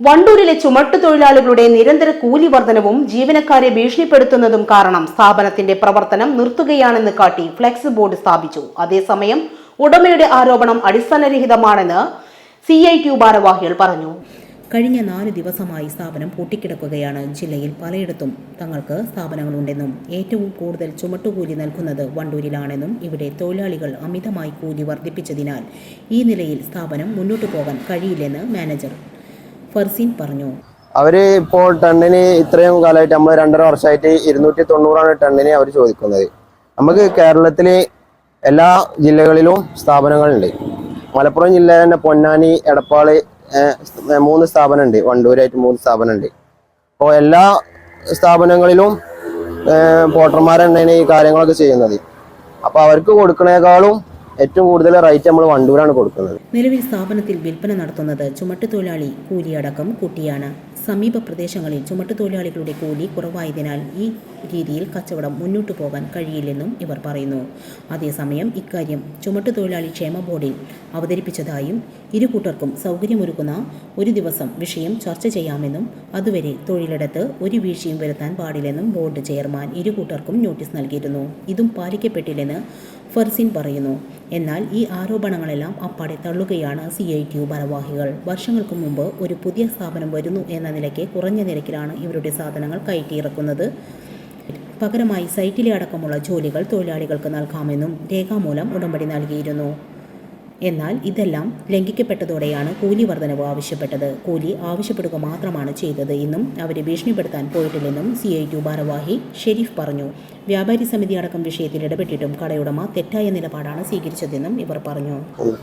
വണ്ടൂരിലെ ചുമട്ടു തൊഴിലാളികളുടെ നിരന്തര കൂലി വർധനവും ജീവനക്കാരെ ഭീഷണിപ്പെടുത്തുന്നതും കാരണം സ്ഥാപനത്തിന്റെ പ്രവർത്തനം നിർത്തുകയാണെന്ന് കാട്ടി ഫ്ലെക്സ് ബോർഡ് സ്ഥാപിച്ചു. അതേസമയം ഉടമയുടെ ആരോപണം അടിസ്ഥാനരഹിതമാണെന്ന് സി ഐ ടി ഭാരവാഹികൾ പറഞ്ഞു. കഴിഞ്ഞ നാല് ദിവസമായി സ്ഥാപനം പൂട്ടിക്കിടക്കുകയാണ്. ജില്ലയിൽ പലയിടത്തും തങ്ങൾക്ക് സ്ഥാപനങ്ങളുണ്ടെന്നും ഏറ്റവും കൂടുതൽ ചുമട്ടുകൂലി നൽകുന്നത് വണ്ടൂരിലാണെന്നും ഇവിടെ തൊഴിലാളികൾ അമിതമായി കൂലി വർദ്ധിപ്പിച്ചതിനാൽ ഈ നിലയിൽ സ്ഥാപനം മുന്നോട്ടു പോകാൻ കഴിയില്ലെന്ന് മാനേജർ ഫർസീൻ പറഞ്ഞു. അവർ ഇപ്പോൾ ടണ്ണിന് ഇത്രയും കാലമായിട്ട് നമ്മൾ രണ്ടര വർഷമായിട്ട് ഇരുന്നൂറ്റി തൊണ്ണൂറാണ് ടണ്ണിന് അവർ ചോദിക്കുന്നത്. നമുക്ക് കേരളത്തിലെ എല്ലാ ജില്ലകളിലും സ്ഥാപനങ്ങളുണ്ട്. മലപ്പുറം ജില്ല തന്നെ പൊന്നാനി എടപ്പാൾ മൂന്ന് സ്ഥാപനമുണ്ട്. വണ്ടൂരായിട്ട് മൂന്ന് സ്ഥാപനമുണ്ട്. അപ്പോൾ എല്ലാ സ്ഥാപനങ്ങളിലും ഏഹ്, പോട്ടർമാരെന്നാണ് ഈ കാര്യങ്ങളൊക്കെ ചെയ്യുന്നത്. അപ്പോൾ അവർക്ക് കൊടുക്കണേക്കാളും ഏറ്റവും കൂടുതൽ റേറ്റ് നമ്മൾ വണ്ടൂരാണ് കൊടുക്കുന്നത്. നിലവിൽ സ്ഥാപനത്തിൽ വിൽപ്പന നടത്തുന്നത് ചുമട്ടുതൊഴിലാളി കൂലിയടക്കം കൂട്ടിയാണ്. സമീപ പ്രദേശങ്ങളിൽ ചുമട്ടുതൊഴിലാളികളുടെ കൂലി കുറവായതിനാൽ ഈ രീതിയിൽ കച്ചവടം മുന്നോട്ടു പോകാൻ കഴിയില്ലെന്നും ഇവർ പറയുന്നു. അതേസമയം ഇക്കാര്യം ചുമട്ടുതൊഴിലാളി ക്ഷേമ ബോർഡിൽ അവതരിപ്പിച്ചതായും ഇരുകൂട്ടർക്കും സൗകര്യമൊരുക്കുന്ന ഒരു ദിവസം വിഷയം ചർച്ച ചെയ്യാമെന്നും അതുവരെ തൊഴിലിടത്ത് ഒരു വീഴ്ചയും വരുത്താൻ പാടില്ലെന്നും ബോർഡ് ചെയർമാൻ ഇരുകൂട്ടർക്കും നോട്ടീസ് നൽകിയിരുന്നു. ഇതും പാലിക്കപ്പെട്ടില്ലെന്ന് ഫർസിൻ പറയുന്നു. എന്നാൽ ഈ ആരോപണങ്ങളെല്ലാം അപ്പാടെ തള്ളുകയാണ് സി ഐ ടി യു ഭാരവാഹികൾ. വർഷങ്ങൾക്ക് മുമ്പ് ഒരു പുതിയ സ്ഥാപനം വരുന്നു എന്ന നിലയ്ക്ക് കുറഞ്ഞ നിരക്കിലാണ് ഇവരുടെ സാധനങ്ങൾ കയറ്റിയിറക്കുന്നത്. പകരമായി സൈറ്റിലെ അടക്കമുള്ള ജോലികൾ തൊഴിലാളികൾക്ക് നൽകാമെന്നും രേഖാമൂലം ഉടമ്പടി നൽകിയിരുന്നു. എന്നാൽ ഇതെല്ലാം ലംഘിക്കപ്പെട്ടതോടെയാണ് കൂലി വർധനവ് ആവശ്യപ്പെട്ടത്. കൂലി ആവശ്യപ്പെടുക മാത്രമാണ് ചെയ്തത് എന്നും അവരെ ഭീഷണിപ്പെടുത്താൻ പോയിട്ടില്ലെന്നും സി ഐ ടു ഭാരവാഹി ഷെരീഫ് പറഞ്ഞു. വ്യാപാരി സമിതി അടക്കം വിഷയത്തിൽ ഇടപെട്ടിട്ടും കടയുടമ തെറ്റായ നിലപാടാണ് സ്വീകരിച്ചതെന്നും ഇവർ പറഞ്ഞു.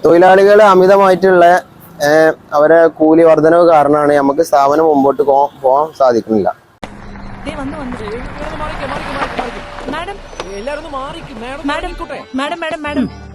തൊഴിലാളികൾ അമിതമായിട്ടുള്ള അവരെ കൂലി വർധനവ് കാരണമാണ് നമുക്ക് സ്ഥാപനം മുമ്പോട്ട് പോകാൻ സാധിക്കുന്നില്ല. ദേ madam madam. Madam madam madam madam madam madam madam madam madam. Madam